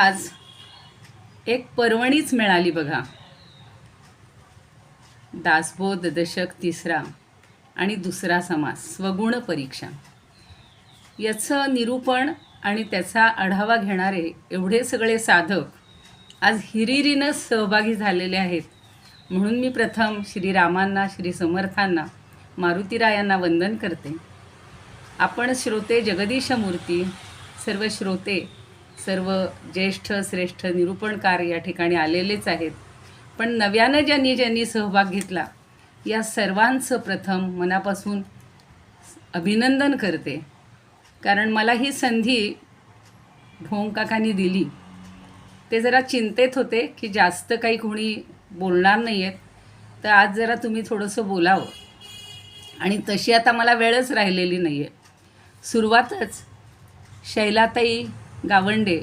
आज एक पर्वणीच मिळाली बघा. दासबोध दशक तिसरा आणि दुसरा समास स्वगुण परीक्षा. याचं निरूपण आणि त्याचा आढावा घेणारे एवढे सगळे साधक आज हिरिरीनं सहभागी झालेले आहेत. म्हणून मी प्रथम श्रीरामांना श्री समर्थांना मारुतीरायांना वंदन करते. आपण श्रोते जगदीश मूर्ती सर्व श्रोते सर्व ज्येष्ठ श्रेष्ठ निरूपणकार या ठिकाणी आलेलेच आहेत. पण नव्यानं ज्यांनी ज्यांनी सहभाग घेतला या सर्वांचं प्रथम मनापासून अभिनंदन करते. कारण मला ही संधी ढोंकाकांनी दिली. ते जरा चिंतेत होते की जास्त काही कोणी बोलणार नाही आहेत तर आज जरा तुम्ही थोडंसं बोलावं. आणि तशी आता मला वेळच राहिलेली नाही आहे सुरुवातच शैलाताई गावंडे.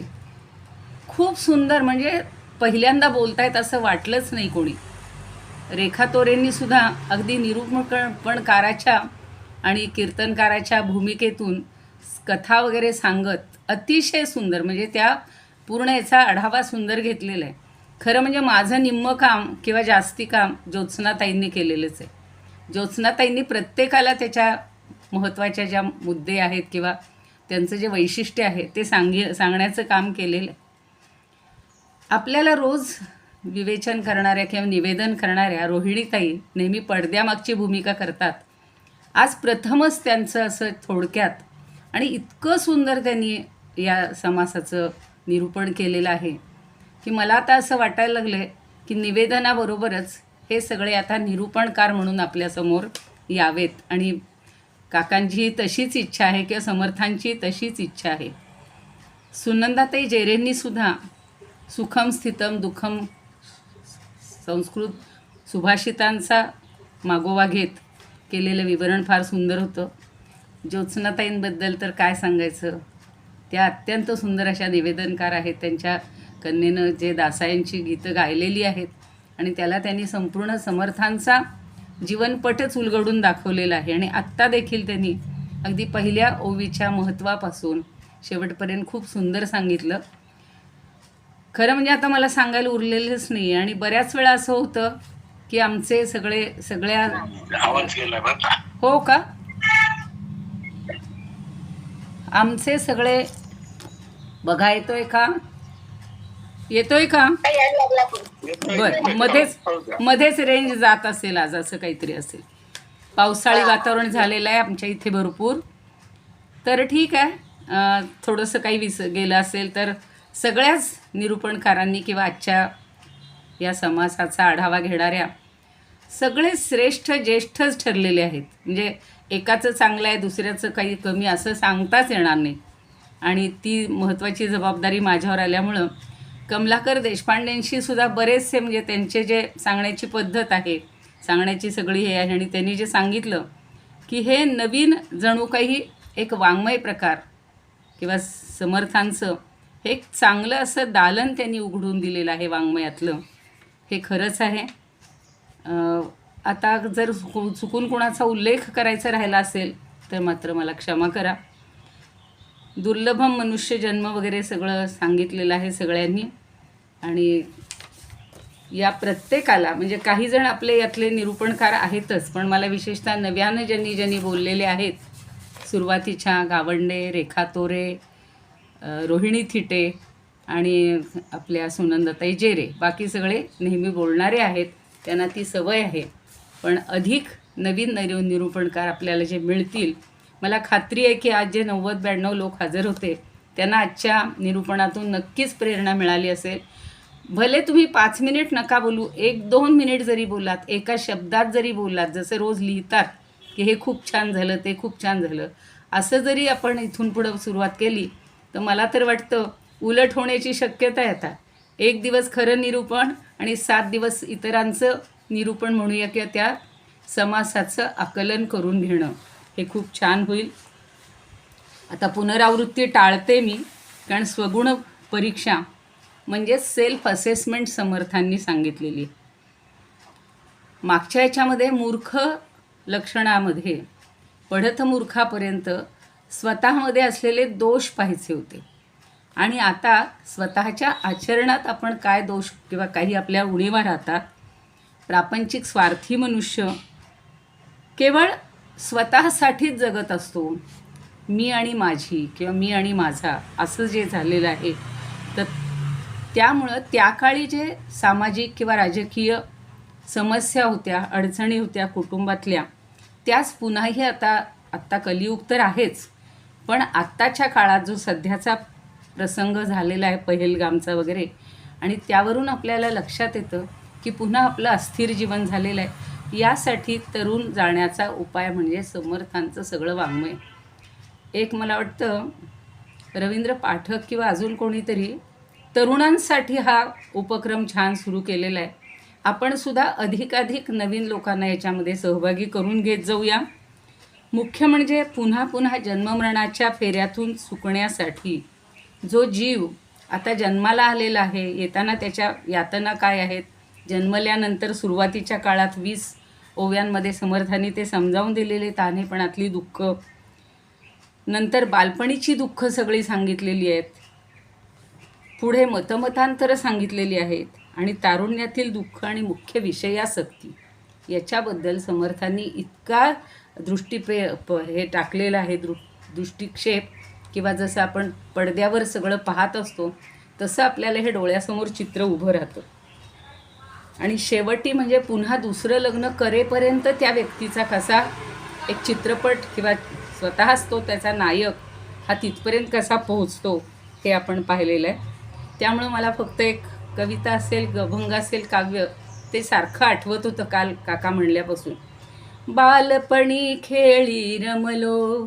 खूप सुंदर म्हणजे पहिल्यांदा बोलतायत असं वाटलंच नाही कोणी. रेखा तोरेंनी सुद्धा अगदी निरूपणपणकाराच्या आणि कीर्तनकाराच्या भूमिकेतून कथा वगैरे सांगत अतिशय सुंदर म्हणजे त्या पूर्ण याचा आढावा सुंदर घेतलेला आहे. खरं म्हणजे माझं निम्मं काम किंवा जास्ती काम ज्योत्स्नाताईंनी केलेलंच आहे. ज्योत्स्नाताईंनी प्रत्येकाला त्याच्या महत्त्वाच्या ज्या मुद्दे आहेत किंवा त्यांचं जे वैशिष्ट्य आहे ते सांगी सांगण्याचं काम केलेलं आहे. आपल्याला रोज विवेचन करणाऱ्या किंवा निवेदन करणाऱ्या रोहिणीताई नेहमी पडद्यामागची भूमिका करतात. आज प्रथमच त्यांचं असं थोडक्यात आणि इतकं सुंदर त्यांनी या समासाचं निरूपण केलेलं आहे की मला आता असं वाटायला लागलं आहे की निवेदनाबरोबरच हे सगळे आता निरूपणकार म्हणून आपल्यासमोर यावेत आणि काकांची तशीच इच्छा आहे किंवा समर्थांची तशीच इच्छा आहे. सुनंदाताई जेरेंनीसुद्धा सुखम स्थितम दुःखम संस्कृत सुभाषितांचा मागोवा घेत केलेलं विवरण फार सुंदर होतं. ज्योत्स्नाताईंबद्दल तर काय सांगायचं? त्या अत्यंत सुंदर अशा निवेदनकार आहेत. त्यांच्या कन्येनं जे दासायांची गीतं गायलेली आहेत आणि त्याला त्यांनी संपूर्ण समर्थांचा जीवनपटच उलगडून दाखवलेला आहे. आणि आत्ता देखील त्यांनी अगदी पहिल्या ओवीच्या महत्त्वापासून शेवटपर्यंत खूप सुंदर सांगितलं. खरं म्हणजे आता मला सांगायला उरलेलंच नाही आणि बऱ्याच वेळा असं होतं की आमचे सगळे सगळ्या हो का? आमचे सगळे बघा येतोय का? येतोय का? बर मध्येच मध्येच रेंज जात असेल आज असं काहीतरी असेल. पावसाळी वातावरण झालेलं आहे आमच्या इथे भरपूर. तर ठीक आहे. थोडंसं काही विस गेलं असेल तर सगळ्याच निरूपणकारांनी किंवा आजच्या या समासाचा आढावा घेणाऱ्या सगळे श्रेष्ठ ज्येष्ठच ठरलेले आहेत. म्हणजे एकाचं चांगलं आहे दुसऱ्याचं काही कमी असं सांगताच येणार नाही. आणि ती महत्त्वाची जबाबदारी माझ्यावर आल्यामुळं कमलाकर देशपांडेंशी सुद्धा बरेचसे म्हणजे त्यांचे जे सांगण्याची पद्धत आहे सांगण्याची सगळी हे आहे आणि त्यांनी जे सांगितलं की हे नवीन जणू काही एक वाङ्मय प्रकार किंवा समर्थांचं हे एक चांगलं असं दालन त्यांनी उघडून दिलेलं आहे वाङ्मयातलं. हे खरंच आहे. आता जर चुकून कोणाचा उल्लेख करायचा राहिला असेल तर मात्र मला क्षमा करा. दुर्लभम मनुष्य जन्म वगैरे सगळं सांगितलेलं आहे सगळ्यांनी. आणि या प्रत्येकाला म्हणजे काही जण आपले यातले निरूपणकार आहेतच पण मला विशेषतः नव्यानं ज्यांनी ज्यांनी बोललेले आहेत सुरुवातीच्या गावंडे रेखा तोरे रोहिणी थिटे आणि आपल्या सुनंदताई जेरे बाकी सगळे नेहमी बोलणारे आहेत त्यांना ती सवय आहे. पण अधिक नवीन निरू निरूपणकार आपल्याला जे मिळतील मला खात्री आहे की आज जे नव्वद ब्याण्णव लोक हजर होते त्यांना आजच्या निरूपणातून नक्कीच प्रेरणा मिळाली असेल. भले तुम्ही पाच मिनिट नका बोलू एक दोन मिनिट जरी बोलात एका शब्दात जरी बोललात जसं रोज लिहितात की हे खूप छान झालं ते खूप छान झालं असं जरी आपण इथून पुढं सुरुवात केली तर मला तर वाटतं उलट होण्याची शक्यता आहे आता. एक दिवस खरं निरूपण आणि सात दिवस इतरांचं निरूपण म्हणूया किंवा त्या समासाचं आकलन करून घेणं. हे खूप छान होईल. आता पुनरावृत्ती टाळते मी कारण स्वगुण परीक्षा म्हणजे सेल्फ असेसमेंट समर्थांनी सांगितलेली. मागच्या याच्यामध्ये मूर्ख लक्षणामध्ये पढत मूर्खापर्यंत स्वतःमध्ये असलेले दोष पाहायचे होते. आणि आता स्वतःच्या आचरणात आपण काय दोष किंवा काही आपल्या उणीवा राहतात? प्रापंचिक स्वार्थी मनुष्य केवळ स्वतःसाठीच जगत असतो. मी आणि माझी किंवा मी आणि माझा असं जे झालेलं आहे तर त्यामुळं त्या काळी जे सामाजिक किंवा राजकीय समस्या होत्या अडचणी होत्या कुटुंबातल्या त्याच पुन्हाही आता आत्ता कलियुग तर आहेच. पण आत्ताच्या काळात जो सध्याचा प्रसंग झालेला आहे पहेलगामचा वगैरे आणि त्यावरून आपल्याला लक्षात येतं की पुन्हा आपलं अस्थिर जीवन झालेलं आहे. यासाठी तरुण जाण्याचा उपाय म्हणजे समर्थांचं सगळं वाङ्मय. एक मला वाटतं रवींद्र पाठक किंवा अजून कोणीतरी तरुणांसाठी हा उपक्रम छान सुरू केलेला आहे. आपण सुद्धा अधिकाधिक नवीन लोकांना याच्यामध्ये सहभागी करून घेत जाऊया. मुख्य म्हणजे पुन्हा पुन्हा जन्ममरणाच्या फेऱ्यातून सुकण्यासाठी जो जीव आता जन्माला आलेला आहे येताना त्याच्या यातना काय आहेत? जन्मल्यानंतर सुरुवातीच्या काळात वीस ओव्यांमध्ये समर्थांनी ते समजावून दिलेले तान्हेपणातली दुःख. नंतर बालपणीची दुःख सगळी सांगितलेली आहेत. पुढे मतमतांतरं सांगितलेली आहेत आणि तारुण्यातील दुःख आणि मुख्य विषयासक्ती याच्याबद्दल समर्थांनी इतका दृष्टीपे हे टाकलेलं आहे दृ दृष्टिक्षेप किंवा जसं आपण पडद्यावर सगळं पाहत असतो तसं आपल्याला हे डोळ्यासमोर चित्र उभं राहतं. आणि शेवटी म्हणजे पुन्हा दुसरं लग्न करेपर्यंत त्या व्यक्तीचा कसा एक चित्रपट किंवा स्वतःच तो त्याचा नायक हा तिथपर्यंत कसा पोहोचतो हे आपण पाहिलेलं आहे. त्यामुळं मला फक्त एक कविता असेल गभंग असेल काव्य ते सारखं आठवत होतं काल काका म्हणल्यापासून. बालपणी खेळी रमलो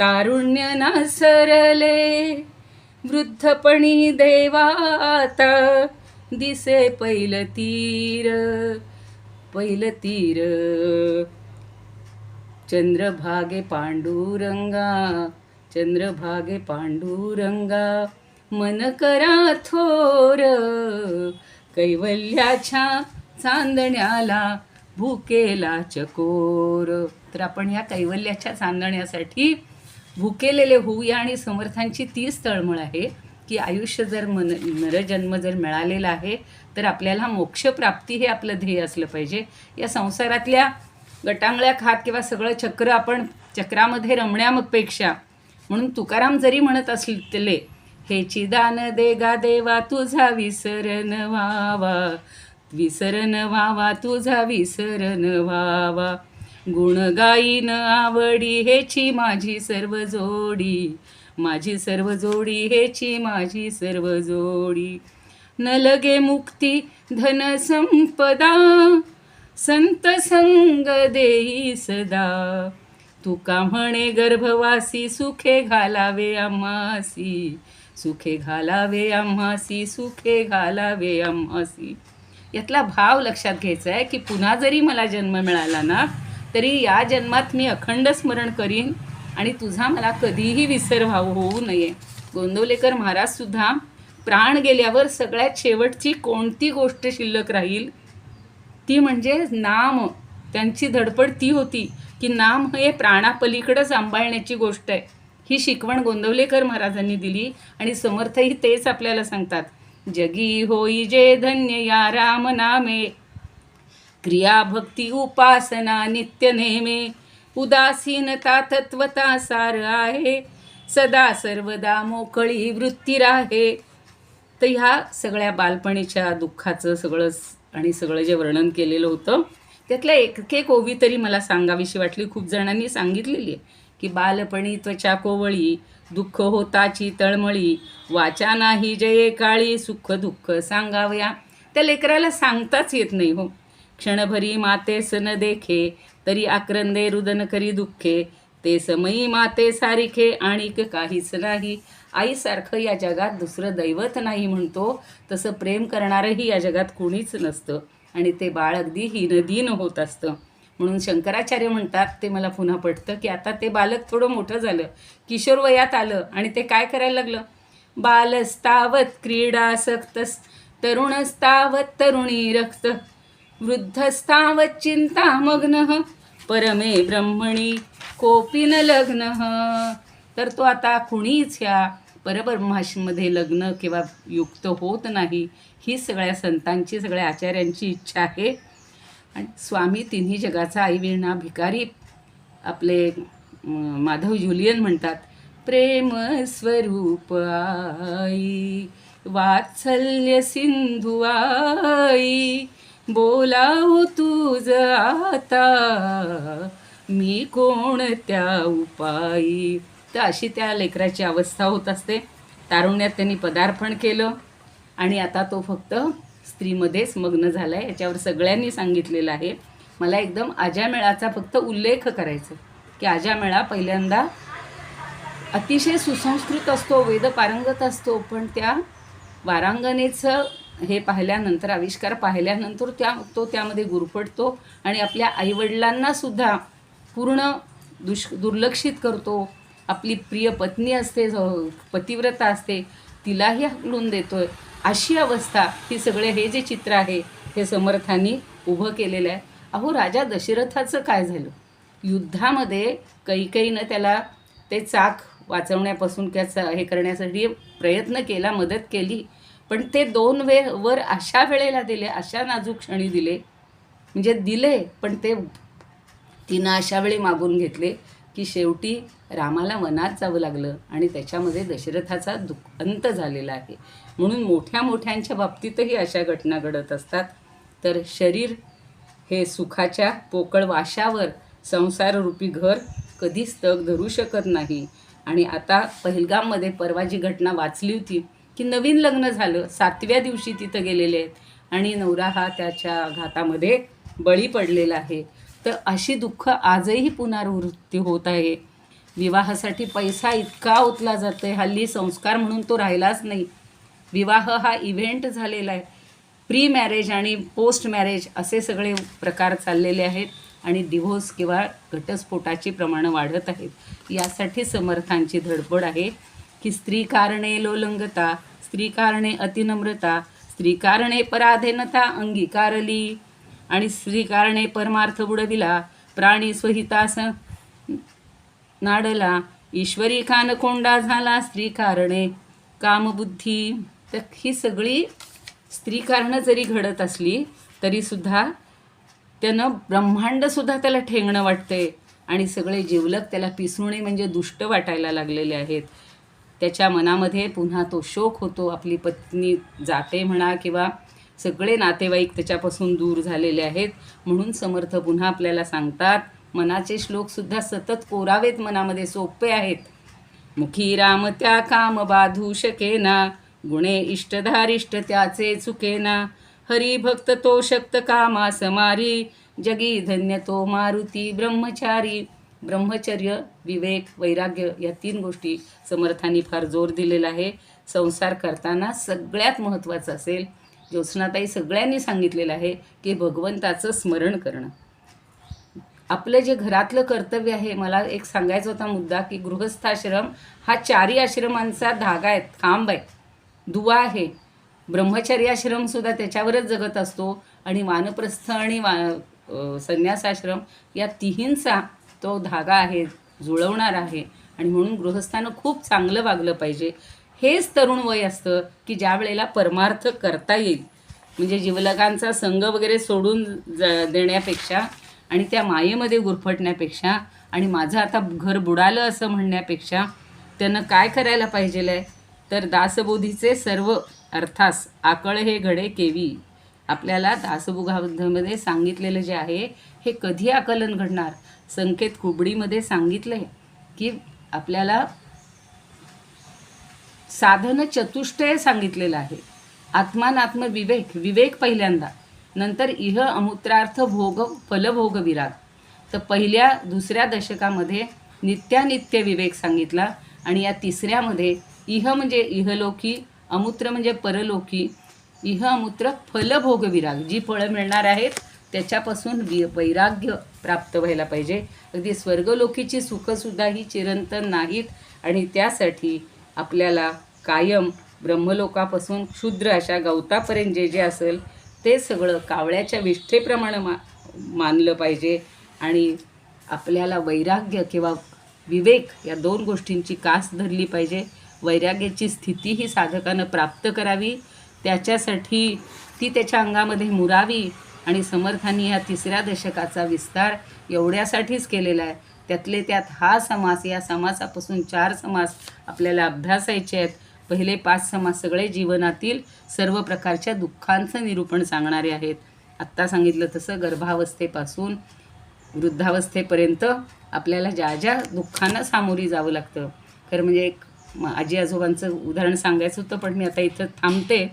तारुण्य नासरले वृद्धपणी देवाता दिसे पैल तीर पैल तीर. चंद्रभागे पांडुरंगा चंद्रभागे पांडुरंगा. मन करा थोर कैवल्याच्या चांदण्याला भुकेला चकोर. तर आपण ह्या कैवल्याच्या चांदण्यासाठी भुकेलेले होऊया आणि समर्थांची तीच तळमळ आहे. की आयुष्य जर मन नरजन्म जर मिळालेला आहे तर आपल्याला मोक्षप्राप्ती हे आपलं ध्येय असलं पाहिजे. या संसारातल्या गटांगळ्या खात किंवा सगळं चक्र आपण चक्रामध्ये रमण्यापेक्षा म्हणून तुकाराम जरी म्हणत असले हेची दान देगा देवा तुझा विसरण व्हावा. विसरण व्हावा तुझा विसरण व्हावा. गुण गाईन आवडी हेची माझी सर्व जोडी. माझी सर्व जोडी हेची माझी सर्व जोडी. न लगे मुक्ती धन संपदा संत संग देई सदा. तुका म्हणे गर्भवासी सुखे घालावे आम्हासी. सुखे घालावे आम्हासी सुखे घालावे आम्हासी. यातला भाव लक्षात घ्यायचा आहे की पुन्हा जरी मला जन्म मिळाला ना तरी या जन्मात मी अखंड स्मरण करीन. आणि तुझा मला कधीही विसर होऊ नये. गोंदवलेकर महाराजसुद्धा प्राण गेल्यावर सगळ्यात शेवटची कोणती गोष्ट शिल्लक राहील? ती म्हणजे नाम. त्यांची धडपड ती होती की नाम हे प्राणापलीकडं सांभाळण्याची गोष्ट आहे. ही शिकवण गोंदवलेकर महाराजांनी दिली आणि समर्थही तेच आपल्याला सांगतात. जगी होई जे धन्य या राम नामे. क्रिया भक्ती उपासना नित्य नेमे. उदासीनता तत्वता सार आहे. सदा सर्वदा मोकळी वृत्ती राहे. तर ह्या सगळ्या बालपणीच्या दुःखाचं सगळं आणि सगळं जे वर्णन केलेलं होतं त्यातल्या एक एक ओवी तरी मला सांगावीशी वाटली. खूप जणांनी सांगितलेली आहे की बालपणी त्वचा कोवळी दुःख होताची तळमळी वाचा नाही जये काळी सुख दुःख सांगावया. त्या लेकराला सांगताच येत नाही हो. क्षणभरी मातेस न देखे तरी आक्रंदे रुदन करी दुःखे. ते समयी माते सारिखे आणिक काहीच नाही. आईसारखं या जगात दुसरं दैवत नाही म्हणतो. तसं प्रेम करणारंही या जगात कोणीच नसतं. आणि ते बाळ अगदी हिनदीन होत असतं. म्हणून शंकराचार्य म्हणतात ते मला पुन्हा पटतं की आता ते बालक थोडं मोठं झालं. किशोर वयात आलं. आणि ते काय करायला लागलं? बालस्तावत क्रीडासक्त तरुणस्तावत तरुणी रक्त. वृद्धस्तावत चिंतामग्न परमे ब्रह्मणी कोपीन लग्न। तर तो आता कुणीच ह्या परब्रह्माशीमध्ये लग्न किंवा युक्त होत नाही ही सगळ्या संतांची सगळ्या आचार्यांची इच्छा आहे. आणि स्वामी तिन्ही जगाचा आईविणा भिकारी आपले माधव जुलियन म्हणतात प्रेम स्वरूप आई वात्सल्य सिंधू आई बोलाव तुझ आता. मी कोणत्या उपायी? तर अशी त्या लेकराची अवस्था होत असते. तारुण्यात त्यांनी पदार्पण केलं आणि आता तो फक्त स्त्रीमध्येच मग्न झाला आहे याच्यावर सगळ्यांनी सांगितलेलं आहे. मला एकदम आजामेळाचा फक्त उल्लेख करायचा की आजामेळा पहिल्यांदा अतिशय सुसंस्कृत असतो वेद पारंगत असतो पण त्या वारांगणेचं हे पाहिल्यानंतर आविष्कार पाहिल्यानंतर त्या तो त्यामध्ये गुरफटतो आणि आपल्या आईवडिलांनासुद्धा पूर्ण दुष दुर्लक्षित करतो. आपली प्रिय पत्नी असते पतिव्रता असते तिलाही हकलून देतोय. अशी अवस्था ही सगळे हे जे चित्र आहे हे समर्थांनी उभं केलेलं आहे. अहो राजा दशरथाचं काय झालं? युद्धामध्ये कैकईनं त्याला ते चाक वाचवण्यापासून त्याचा हे करण्यासाठी प्रयत्न केला मदत केली. पण ते दोन वे वर अशा वेळेला दिले अशा नाजूक क्षणी दिले. म्हणजे दिले पण ते तिनं अशा वेळी मागून घेतले की शेवटी रामाला वनात जावं लागलं आणि त्याच्यामध्ये दशरथाचा दुःख अंत झालेला आहे. म्हणून मोठ्या मोठ्यांच्या बाबतीतही अशा घटना घडत असतात. तर शरीर हे सुखाच्या पोकळ वाशावर संसाररूपी घर कधीच तग धरू शकत नाही. आणि आता पहिलगाममध्ये परवा जी घटना वाचली होती की नवीन लग्न झालं सातव्या दिवशी तिथं गेलेले आहेत आणि नवरा हा त्याच्या घातामध्ये बळी पडलेला आहे. तर अशी दुःख आजही पुनरावृत्ती होत आहे. विवाहासाठी पैसा इतका ओतला जातो आहे हल्ली संस्कार म्हणून तो राहिलाच नाही. विवाह हा इव्हेंट झालेला आहे. प्री मॅरेज आणि पोस्ट मॅरेज असे सगळे प्रकार चाललेले आहेत आणि डिव्होर्स किंवा घटस्फोटाची प्रमाणं वाढत आहेत. यासाठी समर्थांची धडपड आहे. की स्त्री कारणे लोलंगता स्त्री कारणे अतिनम्रता स्त्री कारणे पराधीनता अंगीकारली. आणि स्त्री कारणे परमार्थ बुडविला प्राणी स्वहितास नाडला ईश्वरी कानकोंडा झाला स्त्री कारणे कामबुद्धी. तर ही सगळी स्त्री कारणं जरी घडत असली तरीसुद्धा त्यानं ब्रह्मांडसुद्धा त्याला ठेंगणं वाटतंय. आणि सगळे जीवलक त्याला पिसुणे म्हणजे दुष्ट वाटायला लागलेले आहेत. त्याच्या मनामध्ये पुन्हा तो शोक होतो. आपली पत्नी जाते म्हणा किंवा सगळे नातेवाईक त्याच्यापासून दूर झालेले आहेत. म्हणून समर्थ पुन्हा आपल्याला सांगतात मनाचे श्लोकसुद्धा सतत कोरावेत मनामध्ये सोपे आहेत. मुखी राम त्या काम बाधू शकेना गुणे इष्टधारिष्ट त्याचे चुकेना. हरिभक्त तो शक्त कामा समारी जगी धन्य तो मारुती ब्रह्मचारी. ब्रह्मचर्य विवेक वैराग्य या तीन गोष्टी समर्थांनी फार जोर दिलेला आहे. संसार करताना सगळ्यात महत्त्वाचं असेल ज्योत्स्नाताई सगळ्यांनी सांगितलेलं आहे की भगवंताचं स्मरण करणं. आपलं जे घरातलं कर्तव्य आहे मला एक सांगायचा होता मुद्दा की गृहस्थाश्रम हा चारी आश्रमांचा धागा आहे खांब आहे. दुवा आहे. ब्रह्मचर्याश्रमसुद्धा त्याच्यावरच जगत असतो आणि वानप्रस्थ आणि वा संन्यासाश्रम या तिहींचा तो धागा आहे जुळवणार आहे. आणि म्हणून गृहस्थानं खूप चांगलं वागलं पाहिजे. हेच तरुण वय असतं की ज्या वेळेला परमार्थ करता येईल. म्हणजे जीवलकांचा संघ वगैरे सोडून ज देण्यापेक्षा आणि त्या मायेमध्ये गुरफटण्यापेक्षा आणि माझं आता घर बुडालं असं म्हणण्यापेक्षा त्यानं काय करायला पाहिजेल आहे तर दासबोधीचे सर्व अर्थास आकळ हे घडे केवी. आपल्याला दासबुगामध्ये सांगितलेलं जे आहे हे कधी आकलन घडणार? संकेत कुबडीमध्ये सांगितलं आहे की आपल्याला साधन चतुष्टय सांगितलेलं आहे. आत्मानात्म विवेक विवेक पहिल्यांदा. नंतर इह अमूत्रार्थ भोग फलभोग विराग. तर पहिल्या दुसऱ्या दशकामध्ये नित्यानित्य विवेक सांगितला आणि या तिसऱ्यामध्ये इह म्हणजे इहलोकी अमूत्र म्हणजे परलोकी इह अमूत्र फलभोग विराग. जी फळं मिळणार आहेत त्याच्यापासून वि वैराग्य प्राप्त व्हायला पाहिजे. अगदी स्वर्गलोकीची सुखंसुद्धा ही चिरंतन नाहीत आणि त्यासाठी आपल्याला कायम ब्रह्मलोकापासून क्षुद्र अशा गवतापर्यंत जे जे असेल ते सगळं कावळ्याच्या विष्ठेप्रमाणे मा मानलं पाहिजे आणि आपल्याला वैराग्य किंवा विवेक या दोन गोष्टींची कास धरली पाहिजे. वैराग्याची स्थिती ही साधकानं प्राप्त करावी. त्याच्यासाठी ती त्याच्या अंगामध्ये मुरावी. आणि समर्थांनी ह्या तिसऱ्या दशकाचा विस्तार एवढ्यासाठीच केलेला आहे. त्यातले त्यात हा समास या समासापासून चार समास आपल्याला अभ्यासायचे आहेत. पहिले पाच समास सगळे जीवनातील सर्व प्रकारच्या दुःखांचं निरूपण सांगणारे आहेत. आत्ता सांगितलं तसं गर्भावस्थेपासून वृद्धावस्थेपर्यंत आपल्याला ज्या ज्या दुःखांना सामोरी जावं लागतं. खरं म्हणजे एक आजी आजोबांचं उदाहरण सांगायचं होतं पण मी आता इथं थांबते.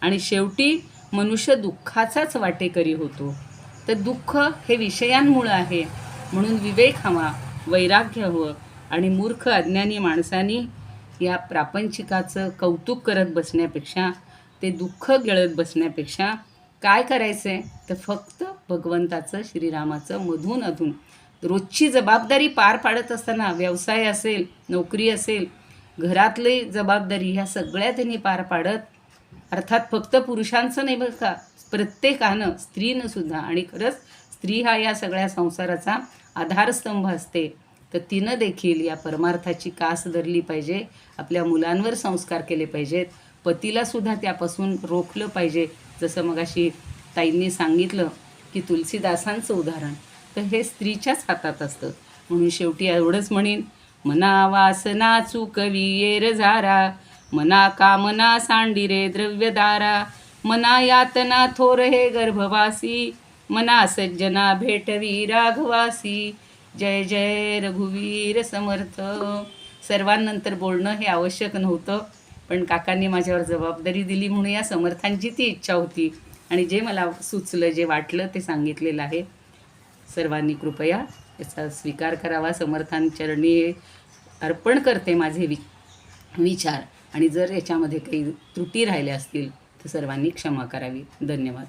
आणि शेवटी मनुष्य दुःखाचाच वाटेकरी होतो. तर दुःख हे विषयांमुळं आहे. म्हणून विवेक हवा वैराग्य हवं आणि मूर्ख अज्ञानी माणसांनी या प्रापंचिकाचं कौतुक करत बसण्यापेक्षा ते दुःख गिळत बसण्यापेक्षा काय करायचं आहे तर फक्त भगवंताचं श्रीरामाचं मधून अधून रोजची जबाबदारी पार पाडत असताना व्यवसाय असेल नोकरी असेल घरातली जबाबदारी ह्या सगळ्या त्यांनी पार पाडत अर्थात फक्त पुरुषांचं नाही बरं का प्रत्येकानं स्त्रीनं सुद्धा. आणि खरंच स्त्री हा या सगळ्या संसाराचा आधारस्तंभ असते. तर तिनं देखील या परमार्थाची कास धरली पाहिजे आपल्या मुलांवर संस्कार केले पाहिजेत. पतीला सुद्धा त्यापासून रोखलं पाहिजे. जसं मगाशी ताईंनी सांगितलं की तुलसीदासांचं उदाहरण तर हे स्त्रीच्याच हातात असतं. म्हणून शेवटी एवढंच म्हणेन मना वासना चुकवी येर झारा मना कामना सांडी रे द्रव्यदारा? मना यातना थोर हे गर्भवासी. मना सज्जना भेटवी राघवासी. जय जय रघुवीर समर्थ. सर्वांनंतर बोलणं हे आवश्यक नव्हतं पण काकांनी माझ्यावर जबाबदारी दिली म्हणून या समर्थांची ती इच्छा होती. आणि जे मला सुचलं जे वाटलं ते सांगितलेलं आहे. सर्वांनी कृपया याचा स्वीकार करावा. समर्थांचरणी अर्पण करते माझे वि विचार. आणि जर याच्यामध्ये काही त्रुटी राहिल्या असतील तर सर्वांनी क्षमा करावी. धन्यवाद.